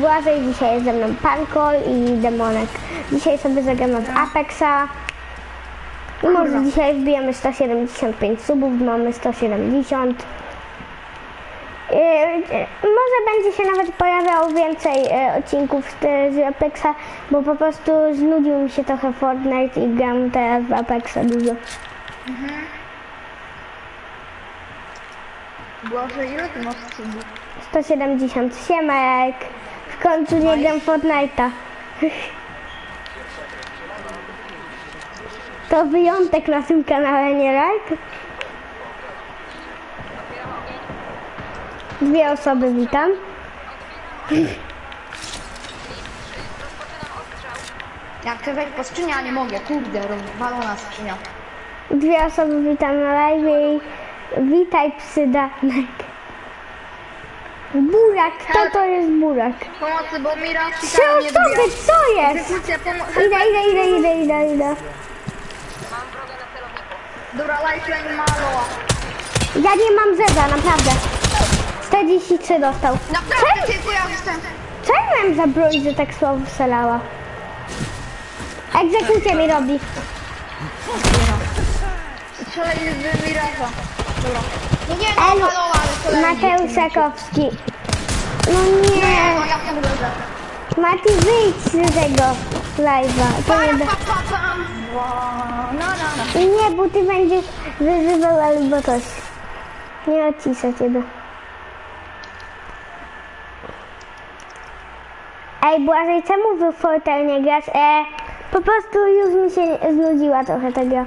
Błażej, dzisiaj jest ze mną Pankol i Demonek. Dzisiaj sobie zagramy w Apexa. No, I może dzisiaj wbijemy 175 subów, mamy 170. Yy, yy, może będzie się nawet pojawiało więcej yy, odcinków z, z, Apexa, bo po prostu znudził mi się trochę Fortnite i gram teraz w Apexa dużo. Mhm. Boże, ile ty masz 177. W końcu nie gram Fortnite'a. To wyjątek na tym kanale, nie right? Dwie osoby witam. Ja chcę wejść po skrzynię, a nie mogę. Kurde, rozwalona skrzynia. Dwie osoby witam na live i witaj psydanek. Burak, kto to jest Burak? Pomocy, bo mi raz Trzy osoby, co jest? Egzekucja, Idę, idę, idę, idę, idę, idę. Dobra, lifeline malo. Ja nie mam zeda, naprawdę. 43 dostał. Naprawdę, ja jestem. Co ja miałem za broń, że tak słabo strzelała? Egzekucję mi robi. Strzelaj z Miraza. Dobra. No nie, no, strzelaj. Mateusz Sakowski. No Nie. Mati, wyjdź z tego live'a. Nie, No, no, no. nie, bo ty będziesz wyzywał albo coś. Nie odcisę ciebie. Ej, Błażej, czemu w Fortnite nie grasz? E, po prostu już mi się znudziła trochę ta gra.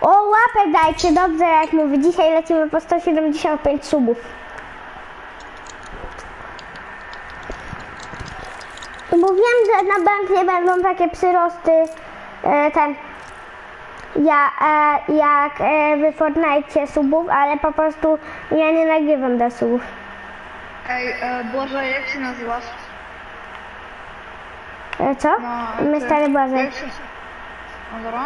O, łapę dajcie, dobrze jak mówię. Dzisiaj lecimy po 175 subów. Bo wiem, że na bank nie będą takie przyrosty, e, ten, ja, e, jak e, w Fortnite subów, ale po prostu ja nie nagrywam do subów. Ej, e, Boże, jak się nazywasz? E, co? No, My ty- stary Błażej. jak się- No dobra.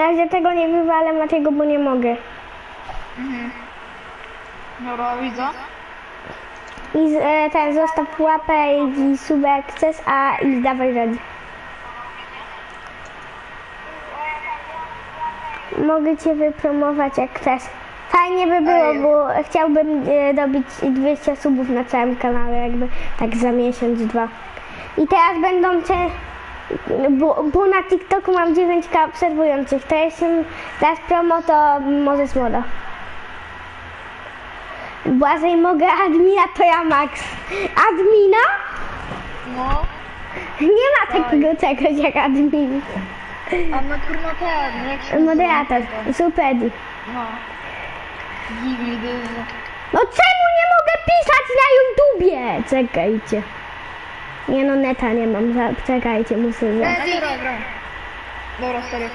Na razie tego nie wywalę Matiego, bo nie mogę. Dobra, widzę. I z, e, ten, zostaw łapę i subę chcesz, a i dawaj radę. Mogę cię wypromować jak chcesz. Fajnie by było, Ej. bo chciałbym e, dobić 200 subów na całym kanale, jakby tak za miesiąc, dwa. I teraz będą cię, bo, bo na TikToku mam 9k obserwujących, to jestem teraz promo, to możesz moda. Błażej mogę admina, to ja max. Admina? No. Nie ma takiego czegoś jak admin. A my kurwa ten, jak się Moderator, supedi. No. No czemu nie mogę pisać na YouTubie? Czekajcie. Nie no, neta nie mam, za- czekajcie, muszę... Za... Dobra, dobra. Dobra, serio.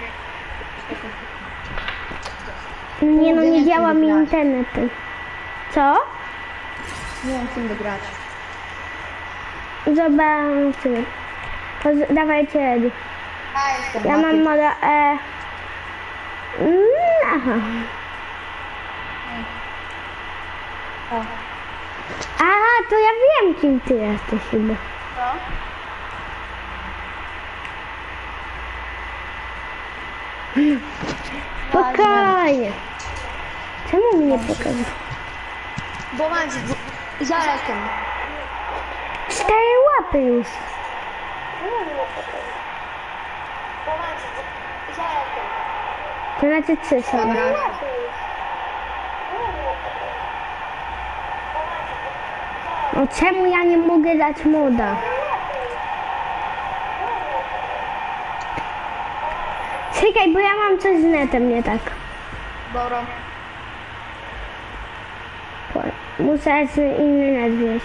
Nie no, nie działa mi internet. Co? Nie wiem, z tym wygrać. Zobaczymy. To z- Dawajcie ready. Ja mam moda... E... Mm, Aha. Aha, to ja wiem kim ty jesteś chyba. Co? Spokojnie. Czemu mi nie pokazał? Bo mam z Zarekiem. Cztery łapy już. To znaczy trzy są. Dobra. No czemu ja nie mogę dać moda? Czekaj, bo ja mam coś z netem nie tak. Dobra. Muszę inny net wziąć.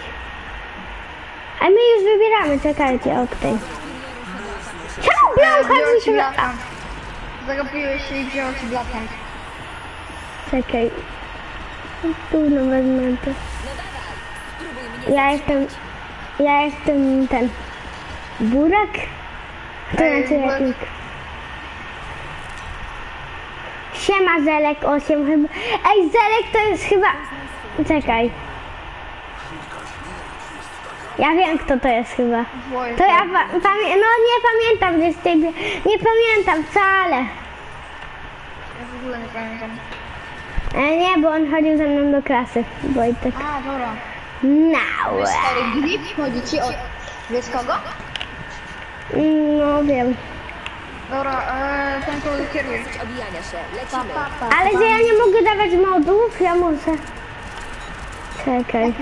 A my już wybieramy, czekajcie, okej. Czemu Wziął mi się... blatan. Zagapiłeś się i wziął ci blatan. Czekaj. Trudno wezmę to. Ja jestem... Ja jestem ten... Burak? To znaczy jak... Siema Zelek 8 chyba. Ej, Zelek to jest chyba... Czekaj. Ja wiem kto to jest chyba. To ja pa- pamię... No nie pamiętam gdzie z ciebie. Nie pamiętam wcale. Ja w ogóle nie pamiętam. E, nie, bo on chodził ze mną do klasy. Wojtek. A, dobra. No. Stary grip chodzi ci o... Wiesz kogo? No wiem. Dobra, eee, ten kogo kieruj. Obijania się. Pa, Lecimy. pa, pa. Ale że ja nie mogę dawać modów, ja muszę. Czekaj.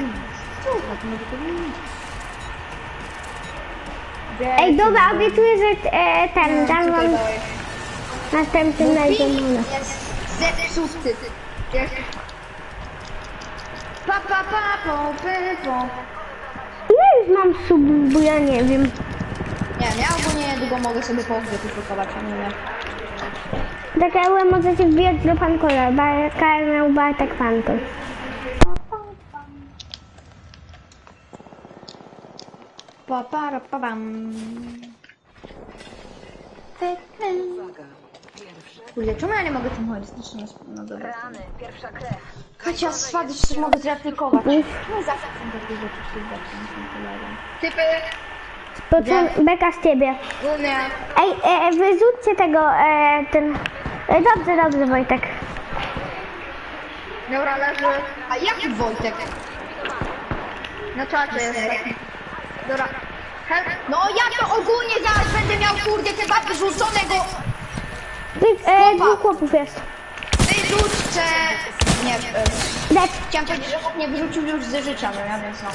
Ej, dobra, obiecuję, że e, ten dam wam następnym razem moda. Jest zepsuty. Jest... Pa, pa, pa, po, py, po. Ja już mam sub, bo ja nie wiem. Nie, ja ogólnie niedługo mogę sobie po grze wypróbować, a nie wiem. Czekaj, możecie wbijać do Pankola, kanał Bartek Pankol. Pa, pa, ra, pa, bam. Kurde, czemu ja nie mogę tym humorystycznie no dobra. Rany, pierwsza krew. Chociaż spadać też mogę zreplikować. No zawsze są takie rzeczy, które Typy, Spocon, beka z ciebie. Unia. Ej, e, wyrzućcie tego, e, ten... E, dobrze, dobrze, Wojtek. Dobra, leży. A jaki Wojtek? Na czacie jest. Dobra. No ja to ogólnie zaraz będę miał kurde chyba wyrzuconego. Wy, e, dwóch chłopów jest. Wyrzućcie. Nie, e, Lecz, chciałam powiedzieć, że chłop nie wyrzucił już z życia, no ja więc no.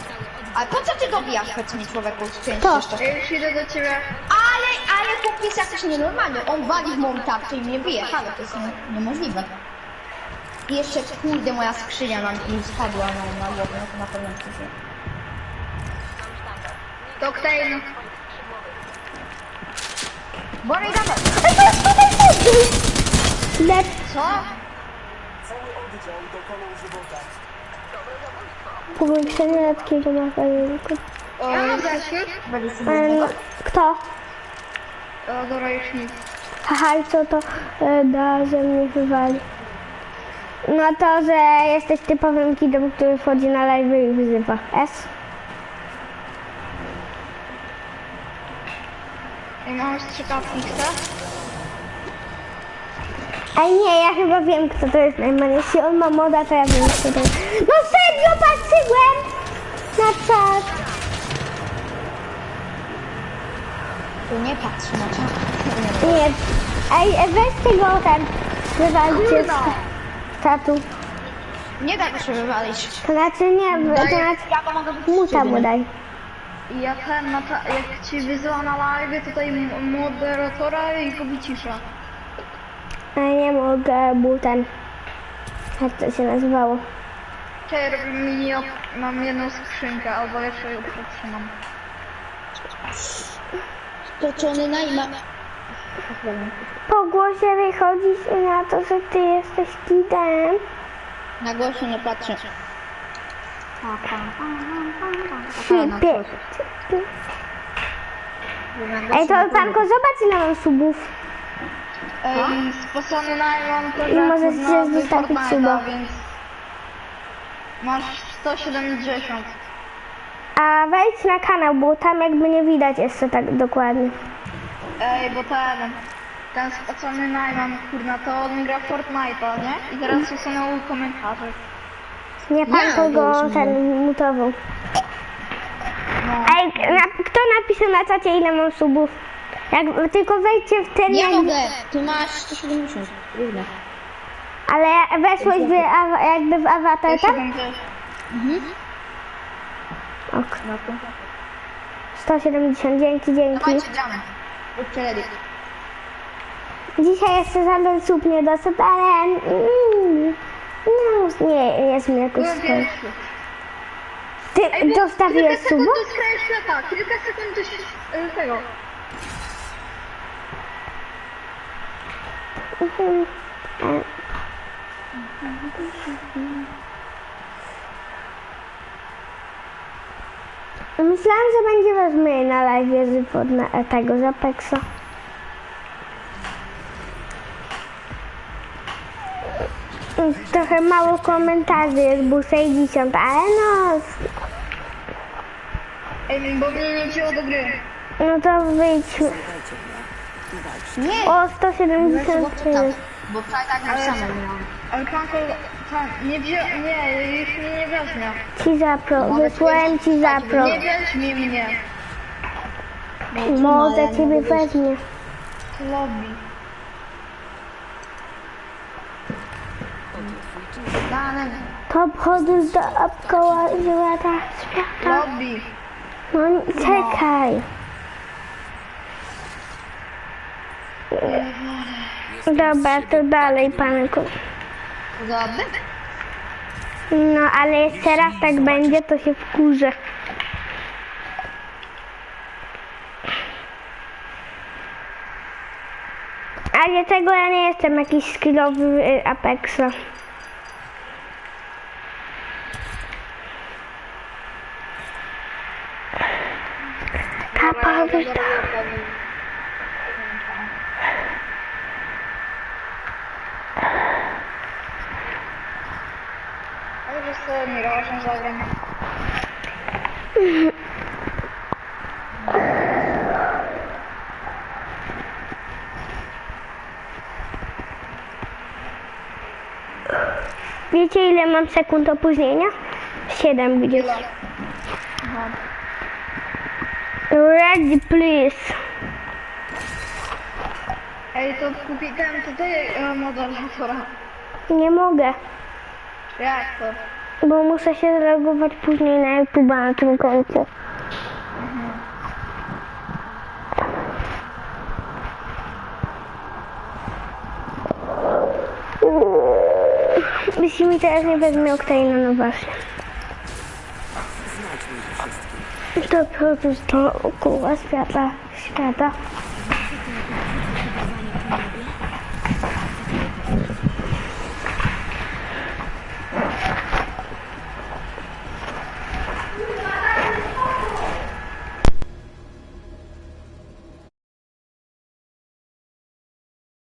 Ale po co ty dobijasz powiedz mi człowieku z pięć To. jeszcze? Ja już idę do ciebie. Ale, ale chłop jest jakiś nienormalny. On wali w moją tarczę i mnie bije. Halo, to jest nie, niemożliwe. I jeszcze kurde moja skrzynia nam mi spadła na, na głowę, no to na pewno nie żyje. Koktajl. Borej dawaj. lecz. Co? Powiększenie latki do makaronku. O, Będę sobie E, no, kto? O, dobra, już nic. Haha, i co to e, da, że mnie wywali? No to, że jesteś typowym kidem, który wchodzi na live i wyzywa. S? I mam strzykawki, chcę? Ej nie, ja chyba wiem kto to jest Najman. Jeśli on ma moda, to ja wiem kto to jest. No serio, patrzyłem na czat. Tu nie patrz na czat. Nie. Ej, e, weźcie go ten. Wywalcie z czatu. Nie da się wywalić. To znaczy nie, to znaczy Ja to mogę być muta mu daj. Ja ten, na ta, jak ci wysyła na live, tutaj m- moderatora i go wycisza. A nie mogę, był ten. Jak to się nazywało? Czekaj, robimy mini op- mam jedną skrzynkę, albo jeszcze ją przetrzymam. Toczony najma. Po głosie wychodzi się na to, że ty jesteś kidem. Na głosie nie patrzę. Pie- Ej, to panko, zobacz ile mam subów. Ej, to I możesz jak się nazwy zostawić Fortnite'a, suba. więc masz 170. A wejdź na kanał, bo tam jakby nie widać jeszcze tak dokładnie. Ej, bo ten, ten spocony najman, kurna, to on gra w Fortnite'a, nie? I teraz usunął komentarze. Nie panko go ten mutował. No. Ej, na, kto napisał na czacie ile mam subów? Jak, tylko wejdźcie w ten Ja jak- mogę. Ty masz 170. Równe. Ale weszłeś w, awa- jakby w awatar tam? 70. Ok. 170, dzięki, dzięki. Dzisiaj jeszcze żaden sub nie doszedł, ale mm, no, nie jest mi jakoś swoje. Ty Kilka dostawiłeś sekund suba? do skreśla, tak, kilka sekund do tego. Myślałam, że będzie wezmę na live z pod na, tego z Apexa. Trochę mało komentarzy, jest był 60, ale no, Ej, bo mnie nie wzięło do gry. no to wyjdźmy. Nie, O, bo to tak, 173. bo wczoraj tak na samo miałam. Ale Franko, ta, nie wzię... Nie, już mnie nie weźmie. Ci zapro, wysłałem ci zapro. Nie weźmie mnie. Może ciebie weźmie. Lobby. To wchodzisz do koła żywota świata. Lobby. No czekaj. Dobra, to dalej panku. Zgodny? No ale jeszcze raz tak będzie, to się wkurzę. Ale tego ja nie jestem jakiś skillowy y, Apexa. Zagram. Wiecie ile mam sekund opóźnienia? 7 gdzieś. Ready please. Ej, to kupi ten, to ty e, moderatora. Nie mogę, Jak to? Bo muszę się zalogować później na YouTube na tym końcu. Jeśli mi teraz nie wezmie Octane, no właśnie. To produkt dookoła świata, świata.